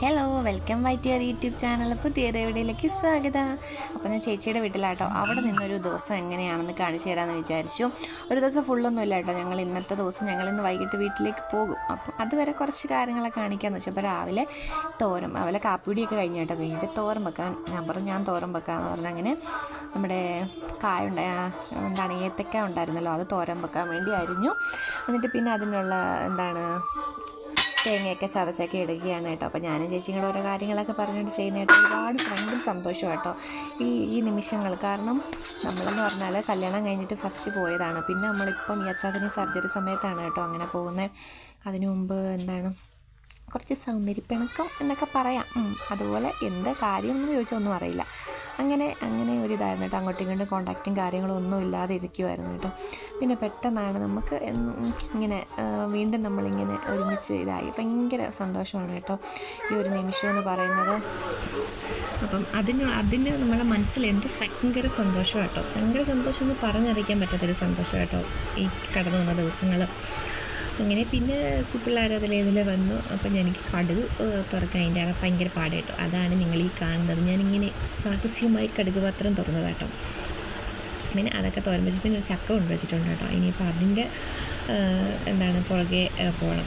Hello welcome by to your YouTube channel പുതിയത് എവിടെയിലേക്ക് സ്വാഗതം. അപ്പോൾ ഞാൻ ചേച്ചിയുടെ വീട്ടിലാട്ടോ. അവിടെ നിന്നൊരു ദിവസം എങ്ങനെയാണെന്ന് കാണിച്ചു തരാമെന്ന് വിചാരിച്ചു. ഒരു ദിവസം ഫുള്ളൊന്നും ഇല്ല കേട്ടോ. ഞങ്ങൾ ഇന്നത്തെ ദിവസം ഞങ്ങൾ ഇന്ന് വൈകിട്ട് വീട്ടിലേക്ക് പോകും. അപ്പോൾ അതുവരെ കുറച്ച് കാര്യങ്ങളൊക്കെ കാണിക്കാമെന്ന് വെച്ചപ്പോൾ രാവിലെ തോരം രാവിലെ കാപ്പിടിയൊക്കെ കഴിഞ്ഞ് കേട്ടോ. കഴിഞ്ഞിട്ട് തോരം വെക്കാൻ ഞാൻ പറഞ്ഞു ഞാൻ തോരം വെക്കാമെന്ന് പറഞ്ഞു. അങ്ങനെ നമ്മുടെ കായ എന്താണ് ഏത്തക്ക ഉണ്ടായിരുന്നല്ലോ അത് തോരം വെക്കാൻ വേണ്ടി അരിഞ്ഞു. എന്നിട്ട് പിന്നെ അതിനുള്ള എന്താണ് തേങ്ങയൊക്കെ ചതച്ചൊക്കെ ഇടുകയാണ് കേട്ടോ. അപ്പോൾ ഞാനും ചേച്ചിയും കൂടെ ഓരോ കാര്യങ്ങളൊക്കെ പറഞ്ഞിട്ട് ചെയ്യുന്നതായിട്ട് ഒരുപാട് ഭയങ്കര സന്തോഷം കേട്ടോ. ഈ ഈ നിമിഷങ്ങൾ. കാരണം നമ്മളെന്ന് പറഞ്ഞാൽ കല്യാണം കഴിഞ്ഞിട്ട് ഫസ്റ്റ് പോയതാണ്. പിന്നെ നമ്മളിപ്പം ഈ അച്ചാച്ചനെ സർജറി സമയത്താണ് കേട്ടോ അങ്ങനെ പോകുന്നത് അതിനു മുമ്പ് എന്താണ് കുറച്ച് സൗന്ദര്യപ്പിണക്കം എന്നൊക്കെ പറയാം. അതുപോലെ എന്ത് കാര്യം എന്ന് ചോദിച്ചാൽ ഒന്നും അറിയില്ല. അങ്ങനെ അങ്ങനെ ഒരു ഇതായിരുന്നു കേട്ടോ. അങ്ങോട്ടും ഇങ്ങോട്ടും കോണ്ടാക്റ്റും കാര്യങ്ങളും ഒന്നും ഇല്ലാതെ ഇരിക്കുമായിരുന്നു കേട്ടോ. പിന്നെ പെട്ടെന്നാണ് നമുക്ക് ഇങ്ങനെ വീണ്ടും നമ്മളിങ്ങനെ ഒരുമിച്ച് ഇതായി. ഭയങ്കര സന്തോഷമാണ് കേട്ടോ ഈ ഒരു നിമിഷം എന്ന് പറയുന്നത്. അപ്പം അതിന് അതിന് നമ്മുടെ മനസ്സിൽ എന്ത് ഭയങ്കര സന്തോഷം കേട്ടോ. ഭയങ്കര സന്തോഷം എന്ന് പറഞ്ഞറിയിക്കാൻ പറ്റാത്തൊരു സന്തോഷം കേട്ടോ ഈ കടന്നു വന്ന ദിവസങ്ങൾ അങ്ങനെ പിന്നെ ഇതിൽ വന്നു. അപ്പം എനിക്ക് കടുക് തുറക്കാൻ അതിന്റെ ആണ് ഭയങ്കര പാട് കേട്ടോ അതാണ് നിങ്ങൾ ഈ കാണുന്നത്. ഞാനിങ്ങനെ സാഹസികമായി കടുക് പാത്രം തുറന്നതാട്ടോ. പിന്നെ അതൊക്കെ തുറമ്പിച്ച് പിന്നെ ഒരു ചക്ക കൊണ്ട് വെച്ചിട്ടുണ്ട് കേട്ടോ. ഇനിയിപ്പോൾ അതിന്റെ എന്താണ് പുറകെ പോകണം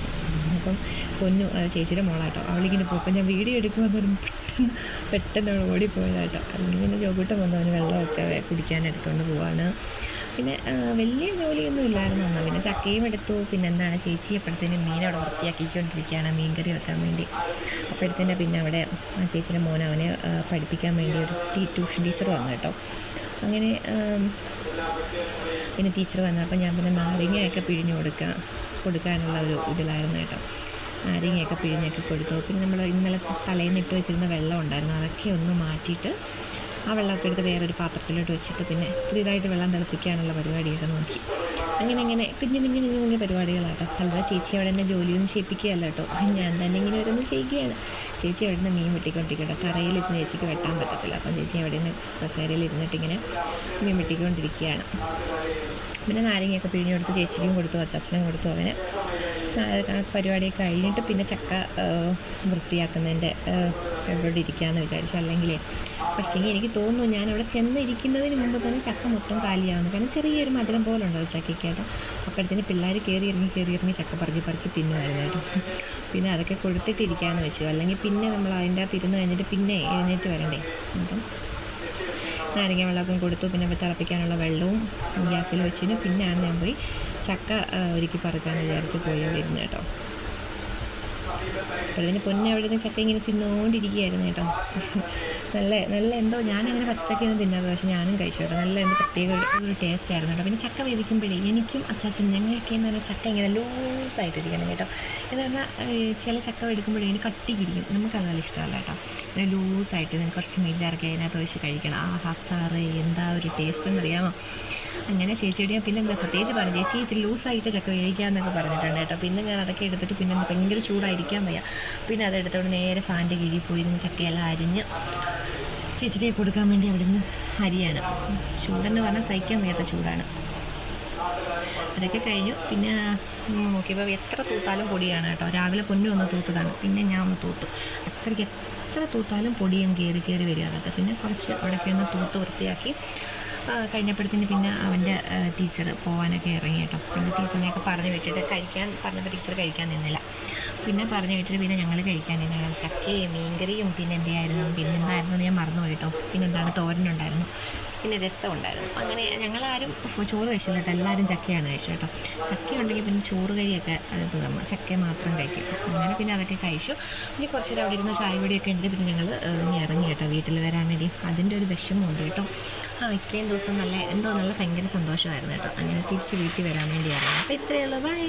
അപ്പം പൊന്നു ചേച്ചിയുടെ മോളാട്ടോ. അവളിങ്ങനെ പോകും. അപ്പം ഞാൻ വീഡിയോ എടുക്കുമ്പോൾ തോറും പെട്ടെന്ന് പെട്ടെന്ന് അവൾ ഓടിപ്പോയതാട്ടോ. അല്ലെങ്കിൽ പിന്നെ ജോബിട്ട് വന്ന്. വെള്ളമൊക്കെ കുടിക്കാൻ എടുത്തുകൊണ്ട് പോവാണ്. പിന്നെ വലിയ ജോലിയൊന്നും ഇല്ലായിരുന്നു അന്ന്. പിന്നെ ചക്കയും എടുത്തു. പിന്നെ എന്താണ് ചേച്ചി അപ്പോഴത്തേനും മീൻ അവിടെ വൃത്തിയാക്കിക്കൊണ്ടിരിക്കുകയാണ് മീൻ കറി വെക്കാൻ വേണ്ടി. അപ്പോഴത്തേനും പിന്നെ അവിടെ ചേച്ചിയുടെ മോൻ അവനെ പഠിപ്പിക്കാൻ വേണ്ടി ഒരു ടീ ട്യൂഷൻ ടീച്ചർ വന്നു കേട്ടോ. അങ്ങനെ പിന്നെ ടീച്ചർ വന്നപ്പോൾ ഞാൻ പിന്നെ നാരങ്ങയൊക്കെ പിഴിഞ്ഞു കൊടുക്കുക കൊടുക്കാനുള്ള ഒരു ഇതിലായിരുന്നു കേട്ടോ. നാരങ്ങയൊക്കെ പിഴിഞ്ഞൊക്കെ കൊടുത്തു. പിന്നെ നമ്മൾ ഇന്നലെ തലേന്ന് ഇട്ട് വെച്ചിരുന്ന വെള്ളം ഉണ്ടായിരുന്നു. അതൊക്കെ ഒന്ന് മാറ്റിയിട്ട് ആ വെള്ളമൊക്കെ എടുത്ത് വേറൊരു പാത്രത്തിലോട്ട് വെച്ചിട്ട് പിന്നെ പുതിയതായിട്ട് വെള്ളം തിളപ്പിക്കാനുള്ള പരിപാടിയൊക്കെ നോക്കി. അങ്ങനെ അങ്ങനെ കുഞ്ഞു കുഞ്ഞു കുഞ്ഞു കുഞ്ഞു പരിപാടികളാട്ടോ. അല്ലാതെ ചേച്ചി അവിടെ തന്നെ ജോലിയൊന്നും ചെയ്യിപ്പിക്കുകയല്ല കേട്ടോ. ഞാൻ തന്നെ ഇങ്ങനെ ഓരോന്ന് ചെയ്യുകയാണ്. ചേച്ചി അവിടെ നിന്ന് മീൻ വെട്ടിക്കൊണ്ടിരിക്കട്ടോ. തറയിലിരുന്ന് ചേച്ചിക്ക് വെട്ടാൻ പറ്റത്തില്ല. അപ്പം ചേച്ചി അവിടെ നിന്ന് കസേരയിൽ ഇരുന്നിട്ടിങ്ങനെ മീൻ വെട്ടിക്കൊണ്ടിരിക്കുകയാണ്. പിന്നെ നാരങ്ങയൊക്കെ പിഴിഞ്ഞു കൊടുത്തു ചേച്ചിക്കും കൊടുത്തു അച്ഛനും കൊടുത്തു അവന് പരിപാടിയൊക്കെ കഴിഞ്ഞിട്ട് പിന്നെ ചക്ക വൃത്തിയാക്കുന്നതിന്റെ എവിടെ ഇരിക്കുകയെന്ന് വിചാരിച്ചു. അല്ലെങ്കിൽ പക്ഷേ എനിക്ക് തോന്നുന്നു ഞാൻ ചെന്ന് ഇരിക്കുന്നതിന് മുമ്പ് തന്നെ ചക്ക മൊത്തം കാലിയാവുന്നു. കാരണം ചെറിയൊരു മധുരം പോലെ ഉണ്ടല്ലോ കേട്ടോ അപ്പോഴത്തേന് പിള്ളേർ കയറി ഇറങ്ങി കയറി ഇറങ്ങി ചക്ക പറക്കി പറക്കി തിന്നുമായിരുന്നു കേട്ടോ. പിന്നെ അതൊക്കെ കൊടുത്തിട്ടിരിക്കാമെന്ന് വെച്ചു. അല്ലെങ്കിൽ പിന്നെ നമ്മൾ അതിന്റെ അകത്ത് ഇരുന്ന് കഴിഞ്ഞിട്ട് പിന്നെ എഴുന്നേറ്റ് വരണ്ടേ? അപ്പം നാരങ്ങ വെള്ളമൊക്കെ കൊടുത്തു. പിന്നെ തിളപ്പിക്കാനുള്ള വെള്ളവും ഗ്യാസിൽ വെച്ചിന് പിന്നെയാണ് ഞാൻ പോയി ചക്ക ഒരുക്കി പറക്കാൻ വിചാരിച്ച് പോയി അവിടെ ഇരുന്ന് കേട്ടോ. അപ്പോഴത്തേന് പൊന്നെ അവിടെ നിന്ന് ചക്ക ഇങ്ങനെ തിന്നുകൊണ്ടിരിക്കുകയായിരുന്നു കേട്ടോ. നല്ല നല്ല എന്തോ ഞാനങ്ങനെ പച്ചച്ചക്കയൊന്നും തിന്നാതെ പക്ഷെ ഞാനും കഴിച്ചു കേട്ടോ. നല്ല എന്തോ പ്രത്യേക ഒരു ടേസ്റ്റ് ആയിരുന്നു കേട്ടോ. പിന്നെ ചക്ക വേവിക്കുമ്പോഴേ എനിക്കും അച്ചാച്ചൻ ഞങ്ങളൊക്കെ എന്ന് പറഞ്ഞാൽ ചക്ക ഇങ്ങനെ ലൂസായിട്ടിരിക്കണം കേട്ടോ. എന്ന് പറഞ്ഞാൽ ചില ചക്ക വെടിക്കുമ്പോഴേ അതിന് കട്ടിയിരിക്കും നമുക്ക് നല്ല ഇഷ്ടമല്ല കേട്ടോ. പിന്നെ ലൂസായിട്ട് കുറച്ച് മെയ്ജാറൊക്കെ അതിനകത്ത് ഒഴിച്ച് കഴിക്കണം. ആ ഹസാറ് എന്താ ഒരു ടേസ്റ്റ് എന്നറിയാമോ? അങ്ങനെ ചേച്ചിയുടെ പിന്നെ എന്താ പ്രത്യേകിച്ച് പറഞ്ഞു ചേച്ചി ഇച്ചിരി ലൂസായിട്ട് ചക്ക വേവിക്കാമെന്നൊക്കെ പറഞ്ഞിട്ടുണ്ട് കേട്ടോ. പിന്നെ ഞാൻ അതൊക്കെ എടുത്തിട്ട് പിന്നെ ഭയങ്കര ചൂടായിരിക്കാൻ വയ്യ. പിന്നെ അതെടുത്തോണ്ട് നേരെ ഫാന്റെ കീഴിൽ പോയിരുന്ന് ചക്കയെല്ലാം അരിഞ്ഞ് ചേച്ചിയെ കൊടുക്കാൻ വേണ്ടി അവിടെ നിന്ന് അരിയാണ്. ചൂടെന്ന് പറഞ്ഞാൽ സഹിക്കാൻ വയ്യാത്ത ചൂടാണ്. അതൊക്കെ കഴിഞ്ഞു. പിന്നെ നോക്കിയപ്പോൾ എത്ര തൂത്താലും പൊടിയാണ് കേട്ടോ. രാവിലെ പൊന്നു ഒന്ന് തൂത്തതാണ്. പിന്നെ ഞാൻ ഒന്ന് തൂത്തു. അത്രയ്ക്ക് എത്ര തൂത്താലും പൊടിയും കയറി കയറി വരിക അകത്ത്. പിന്നെ കുറച്ച് അവിടെയൊക്കെ ഒന്ന് തൂത്ത് വൃത്തിയാക്കി കഴിഞ്ഞപ്പോഴത്തേന് പിന്നെ അവന്റെ ടീച്ചർ പോകാനൊക്കെ ഇറങ്ങി കേട്ടോ. പിന്നെ ടീച്ചറിനെയൊക്കെ പറഞ്ഞു വിട്ടിട്ട് കഴിക്കാൻ പറഞ്ഞപ്പോൾ ടീച്ചർ കഴിക്കാൻ നിന്നില്ല. പിന്നെ പറഞ്ഞു വിട്ടിട്ട് പിന്നെ ഞങ്ങൾ കഴിക്കാൻ തന്നെയാണ് ചക്കയും മീൻകറിയും പിന്നെ എന്തായിരുന്നു പിന്നെ എന്തായിരുന്നു ഞാൻ മറന്നു പോയിട്ടോ പിന്നെ എന്താണ്? തോരനുണ്ടായിരുന്നു. പിന്നെ രസം ഉണ്ടായിരുന്നു അങ്ങനെ ഞങ്ങളാരും ചോറ് കഴിച്ചില്ല കേട്ടോ. എല്ലാവരും ചക്കയാണ് കഴിച്ചത് കേട്ടോ. ചക്ക ഉണ്ടെങ്കിൽ പിന്നെ ചോറ് കഴിയൊക്കെ തീർന്നു. ചക്ക മാത്രം കഴിക്കും. അങ്ങനെ പിന്നെ അതൊക്കെ കഴിച്ചു. പിന്നെ കുറച്ച് നേരം അവിടെ ഇരുന്ന് ചായ പൊടിയൊക്കെ ഉണ്ട്. പിന്നെ ഞങ്ങൾ ഇനി ഇറങ്ങി കേട്ടോ വീട്ടിൽ വരാൻ വേണ്ടി. അതിന്റെ ഒരു വിഷമമുണ്ട് കേട്ടോ. ആ ഇത്രയും ദിവസം നല്ല എന്തോ നല്ല ഭയങ്കര സന്തോഷമായിരുന്നു കേട്ടോ. അങ്ങനെ തിരിച്ച് വീട്ടിൽ വരാൻ വേണ്ടി ഇറങ്ങി. അപ്പോൾ ഇത്രയേ ഉള്ളൂ. ബൈ.